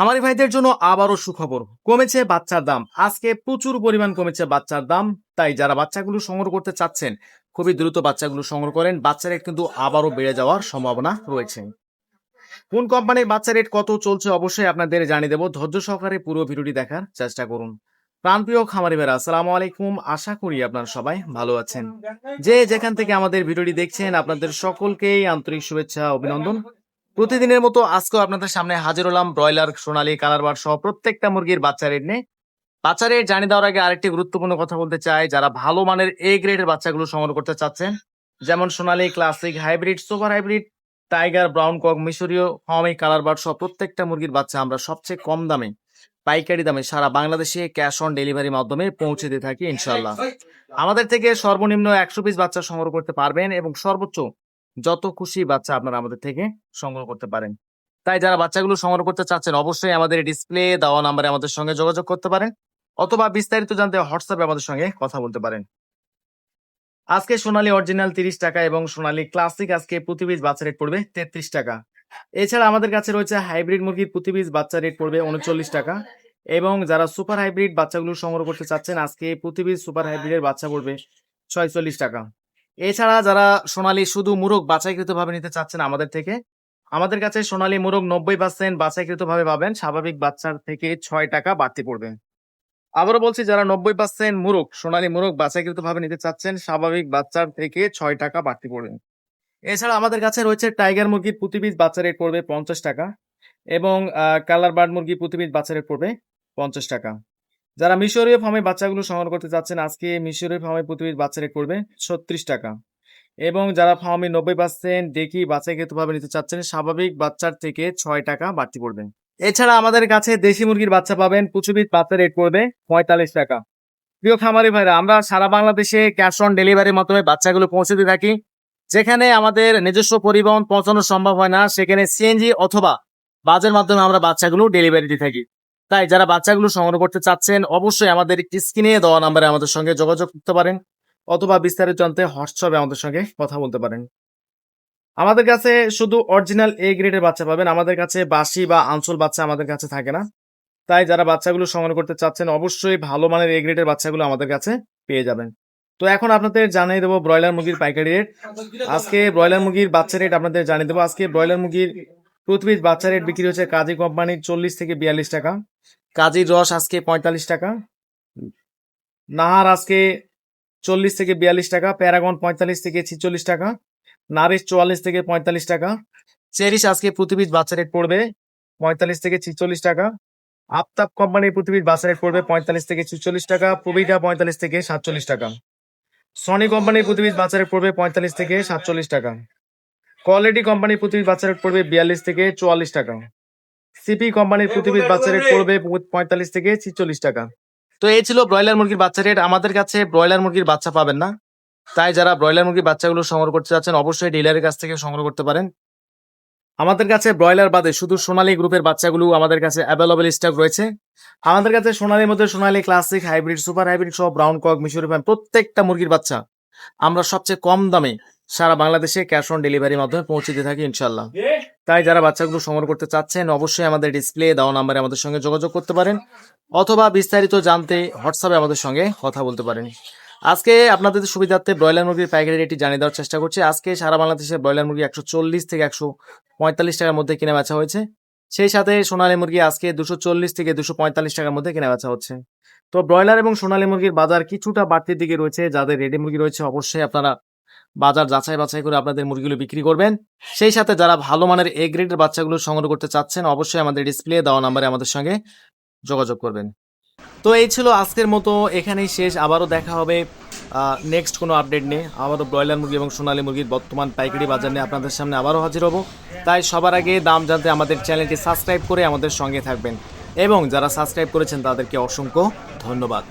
খামারি ভাইদের জন্য আবারও সুখবর, কমেছে বাচ্চার দাম। আজকে প্রচুর পরিমাণ কমেছে বাচ্চার দাম, তাই যারা বাচ্চাগুলো সংগ্রহ করতে চাচ্ছেন, খুবই দ্রুত বাচ্চাগুলো সংগ্রহ করেন। বাচ্চা রেট কিন্তু আবারও বেড়ে যাওয়ার সম্ভাবনা রয়েছে। কোন কোম্পানির বাচ্চা রেট কত চলছে অবশ্যই আপনাদের জানিয়ে দেবো। ধৈর্য সহকারে পুরো ভিডিওটি দেখার চেষ্টা করুন। প্রাণপ্রিয় খামারি ভাইরা, আসসালামু আলাইকুম। আশা করি আপনারা সবাই ভালো আছেন। যে যেখান থেকে আমাদের ভিডিওটি দেখছেন, আপনাদের সকলকেই আন্তরিক শুভেচ্ছা, অভিনন্দন। প্রতিদিনের মতো আজকেও আপনাদের সামনে হাজির হলাম ব্রয়লার, সোনালী কালারবার সহ প্রত্যেকটা মুরগির বাচ্চা রেট নিয়ে। বাচ্চা রেট জানিয়ে দেওয়ার আগে আরেকটি গুরুত্বপূর্ণ কথা বলতে চাই। যারা ভালো মানের এ গ্রেডের বাচ্চাগুলো সংগ্রহ করতে চাচ্ছেন, যেমন Sonali classic hybrid super hybrid tiger brown cock মিশরীয় হমি কালারবার সহ প্রত্যেকটা মুরগির বাচ্চা আমরা সবচেয়ে কম দামে, পাইকারি দামে সারা বাংলাদেশে ক্যাশ অন ডেলিভারির মাধ্যমে পৌঁছে দিয়ে থাকি ইনশাল্লাহ আমাদের থেকে সর্বনিম্ন একশো পিস বাচ্চা সংগ্রহ করতে পারবেন এবং সর্বোচ্চ যত খুশি বাচ্চা আপনারা আমাদের থেকে সংগ্রহ করতে পারেন। তাই যারা বাচ্চাগুলো সংগ্রহ করতে চাচ্ছেন, অবশ্যই আমাদের ডিসপ্লে দেওয়া নাম্বারে আমাদের সঙ্গে যোগাযোগ করতে পারেন অথবা বিস্তারিত জানতে হোয়াটসঅ্যাপে আমাদের সঙ্গে কথা বলতে পারেন। আজকে সোনালী অরিজিনাল তিরিশ টাকা এবং সোনালী ক্লাসিক আজকে প্রতি বাচ্চা রেট পড়বে তেত্রিশ টাকা। এছাড়া আমাদের কাছে রয়েছে হাইব্রিড মুরগির প্রতি বাচ্চা রেট পড়বে উনচল্লিশ টাকা এবং যারা সুপার হাইব্রিড বাচ্চাগুলো সংগ্রহ করতে চাচ্ছেন, আজকে প্রতি সুপার হাইব্রিডের বাচ্চা পড়বে ছয়চল্লিশ টাকা। এছাড়া যারা সোনালী শুধু মুরগ বাছাইকৃত ভাবে নিতে চাচ্ছেন আমাদের থেকে, আমাদের কাছে সোনালী মুরগ নব্বই পার্সেন্ট বাছাইকৃত ভাবে পাবেন। স্বাভাবিক বাচ্চার থেকে ছয় টাকা বাড়তি পড়বে। আবারও বলছি, যারা নব্বই পার্সেন্ট মুরগ, সোনালী মুরগ বাছাইকৃত ভাবে নিতে চাচ্ছেন, স্বাভাবিক বাচ্চার থেকে ছয় টাকা বাড়তি পড়বে। এছাড়া আমাদের কাছে রয়েছে টাইগার মুরগির প্রতি পিস বাচ্চা রেট পড়বে পঞ্চাশ টাকা এবং কালার বার্ড মুরগি প্রতি পিস বাচ্চা রেট পড়বে পঞ্চাশ টাকা। যারা মিশরীয় ফার্মে বাচ্চাগুলো সংগ্রহ করতে চাচ্ছেন আজকে মিশরীয় ফার্মে প্রতি বাচ্চা রেট পড়বে ছত্রিশ টাকা। এবং যারা ফার্মে নব্বই পার্সেন্ট দেখি বাচ্চাকৃত ভাবে নিতে চাচ্ছেন, স্বাভাবিক বাচ্চার থেকে ছয় টাকা বাড়তি পড়বে। এছাড়া আমাদের কাছে দেশি মুরগির বাচ্চা পাবেন পুচুবিত বাচ্চা রেট পড়বে পঁয়তাল্লিশ টাকা। প্রিয় খামারি ভাইরা, আমরা সারা বাংলাদেশে ক্যাশ অন ডেলিভারির মাধ্যমে বাচ্চাগুলো পৌঁছে দিয়ে থাকি, যেখানে আমাদের নিজস্ব পরিবহন পৌঁছানো সম্ভব হয় না, সেখানে সিএনজি অথবা বাসের মাধ্যমে আমরা বাচ্চাগুলো ডেলিভারি দিয়ে থাকি। তাই যারা বাচ্চাগুলো সংগ্রহ করতে চাচ্ছেন, অবশ্যই আমাদের একটি স্ক্রিনে দেওয়া নাম্বারে আমাদের সঙ্গে যোগাযোগ করতে পারেন অথবা বিস্তারিত জানতে হোয়াটসঅ্যাপে আমাদের সঙ্গে কথা বলতে পারেন। আমাদের কাছে শুধু অরিজিনাল এ গ্রেডের বাচ্চা পাবেন, আমাদের কাছে বাসি বা আঞ্চল বাচ্চা আমাদের কাছে থাকে না। তাই যারা বাচ্চাগুলো সংগ্রহ করতে চাচ্ছেন, অবশ্যই ভালো মানের এ গ্রেডের বাচ্চাগুলো আমাদের কাছে পেয়ে যাবেন। তো এখন আপনাদের জানিয়ে দেবো ব্রয়লার মুরগির পাইকারি রেট। আজকে ব্রয়লার মুরগির বাচ্চা রেট আপনাদের জানিয়ে দেবো। আজকে ব্রয়লার মুরগির প্রতি পিস বাচ্চা রেট বিক্রি হচ্ছে কাজী কোম্পানির চল্লিশ থেকে বিয়াল্লিশ টাকা। কাজীর রস আজকে পঁয়তাল্লিশ টাকা। নাহার আজকে চল্লিশ থেকে বিয়াল্লিশ টাকা। প্যারাগন পঁয়তাল্লিশ থেকে ছিচল্লিশ টাকা। নারিশ চুয়াল্লিশ থেকে পঁয়তাল্লিশ টাকা। চেরিশ আজকে প্রতি পিস বাচ্চা রেট পড়বে পঁয়তাল্লিশ থেকে ছিচল্লিশ টাকা। আফতাব কোম্পানির পিস বাচ্চা রেট পড়বে পঁয়তাল্লিশ থেকে ছিচল্লিশ টাকা। প্রবিটা পঁয়তাল্লিশ থেকে সাতচল্লিশ টাকা। সনি কোম্পানির পিস বাচ্চা রেট পড়বে পঁয়তাল্লিশ থেকে সাতচল্লিশ টাকা। কোয়ালিটি কোম্পানির প্রতি পিস বাচ্চা রেট পড়বে বিয়াল্লিশ থেকে চুয়াল্লিশ টাকা। সিপি কোম্পানির প্রতি পিস বাচ্চা রেট পড়বে পঁয়তাল্লিশ থেকে ছিচল্লিশ টাকা। তো এই ছিল ব্রয়লার মুরগির বাচ্চা রেট আমাদের কাছে ব্রয়লার মুরগির বাচ্চা পাবেন না। তাই যারা ব্রয়লার মুরগির বাচ্চাগুলো সংগ্রহ করতে চাচ্ছেন অবশ্যই ডিলারের কাছ থেকে সংগ্রহ করতে পারেন। আমাদের কাছে ব্রয়লার বাদে শুধু সোনালী গ্রুপের বাচ্চাগুলো আমাদের কাছে অ্যাভেলেবল স্টক রয়েছে। আমাদের কাছে সোনালীর মধ্যে Sonali classic hybrid super hybrid সহ ব্রাউন কক মিশরি প্রত্যেকটা মুরগির বাচ্চা। আমরা সবচেয়ে কম দামে সারা বাংলাদেশে ক্যাশ অন ডেলিভারির মাধ্যমে পৌঁছে দিয়ে থাকি ইনশাল্লাহ তাই যারা বাচ্চাগুলো সংগ্রহ করতে চাচ্ছেন, অবশ্যই আমাদের ডিসপ্লে দেওয়া নাম্বারে আমাদের সঙ্গে যোগাযোগ করতে পারেন, অথবা বিস্তারিত জানতে হোয়াটসঅ্যাপে আমাদের সঙ্গে কথা বলতে পারেন। আজকে আপনাদের সুবিধার্থে ব্রয়লার মুরগির পাইকারি রেটটি জানিয়ে দেওয়ার চেষ্টা করছি। আজকে সারা বাংলাদেশে ব্রয়লার মুরগি একশো চল্লিশ থেকে একশো পঁয়তাল্লিশ টাকার মধ্যে কিনে বেচা হয়েছে। সেই সাথে সোনালী মুরগি আজকে দুশো চল্লিশ থেকে দুশো পঁয়তাল্লিশ টাকার মধ্যে কিনে বেচা হচ্ছে। তো ব্রয়লার এবং সোনালী মুরগির বাজার কিছুটা বাড়তির দিকে রয়েছে, যাদের রেডি মুরগি রয়েছে, অবশ্যই আপনারা বাজার যাচাই বাছাই করে আপনাদের মুরগিগুলো বিক্রি করবেন। সেই সাথে যারা ভালো মানের এ গ্রেডের বাচ্চাগুলো সংগ্রহ করতে চাচ্ছেন, অবশ্যই আমাদের ডিসপ্লে দেওয়া নাম্বারে আমাদের সঙ্গে যোগাযোগ করবেন। তো এই ছিল আজকের মতো, এখানেই শেষ। আবারও দেখা হবে নেক্সট কোনো আপডেট নেই আবারও ব্রয়লার মুরগি এবং সোনালী মুরগির বর্তমান পাইকারি বাজার নিয়ে আপনাদের সামনে আবারও হাজির হব। তাই সবার আগে দাম জানতে আমাদের চ্যানেলটি সাবস্ক্রাইব করে আমাদের সঙ্গে থাকবেন। এবং যারা সাবস্ক্রাইব করেছেন, তাদেরকে অসংখ্য ধন্যবাদ।